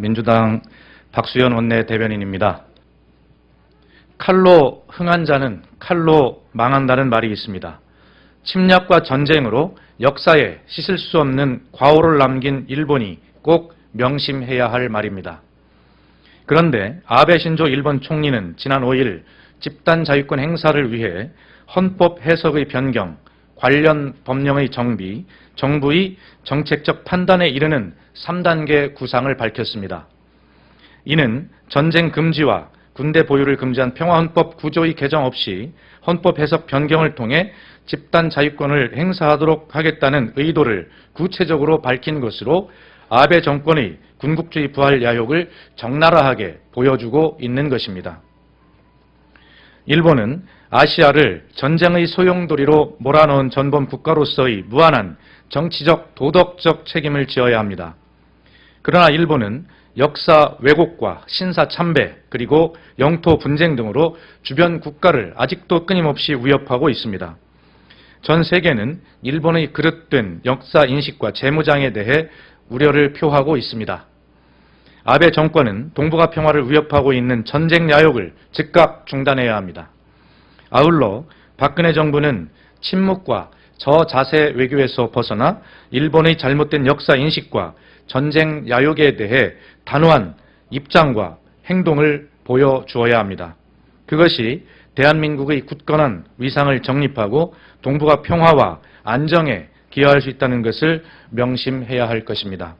민주당 박수현 원내 대변인입니다. 칼로 흥한 자는 칼로 망한다는 말이 있습니다. 침략과 전쟁으로 역사에 씻을 수 없는 과오를 남긴 일본이 꼭 명심해야 할 말입니다. 그런데 아베 신조 일본 총리는 지난 5일 집단 자유권 행사를 위해 헌법 해석의 변경, 관련 법령의 정비, 정부의 정책적 판단에 이르는 3단계 구상을 밝혔습니다. 이는 전쟁 금지와 군대 보유를 금지한 평화헌법 구조의 개정 없이 헌법 해석 변경을 통해 집단 자유권을 행사하도록 하겠다는 의도를 구체적으로 밝힌 것으로 아베 정권의 군국주의 부활 야욕을 적나라하게 보여주고 있는 것입니다. 일본은 아시아를 전쟁의 소용돌이로 몰아넣은 전범 국가로서의 무한한 정치적, 도덕적 책임을 지어야 합니다. 그러나 일본은 역사 왜곡과 신사 참배 그리고 영토 분쟁 등으로 주변 국가를 아직도 끊임없이 위협하고 있습니다. 전 세계는 일본의 그릇된 역사 인식과 재무장에 대해 우려를 표하고 있습니다. 아베 정권은 동북아 평화를 위협하고 있는 전쟁 야욕을 즉각 중단해야 합니다. 아울러 박근혜 정부는 침묵과 저자세 외교에서 벗어나 일본의 잘못된 역사 인식과 전쟁 야욕에 대해 단호한 입장과 행동을 보여주어야 합니다. 그것이 대한민국의 굳건한 위상을 정립하고 동북아 평화와 안정에 기여할 수 있다는 것을 명심해야 할 것입니다.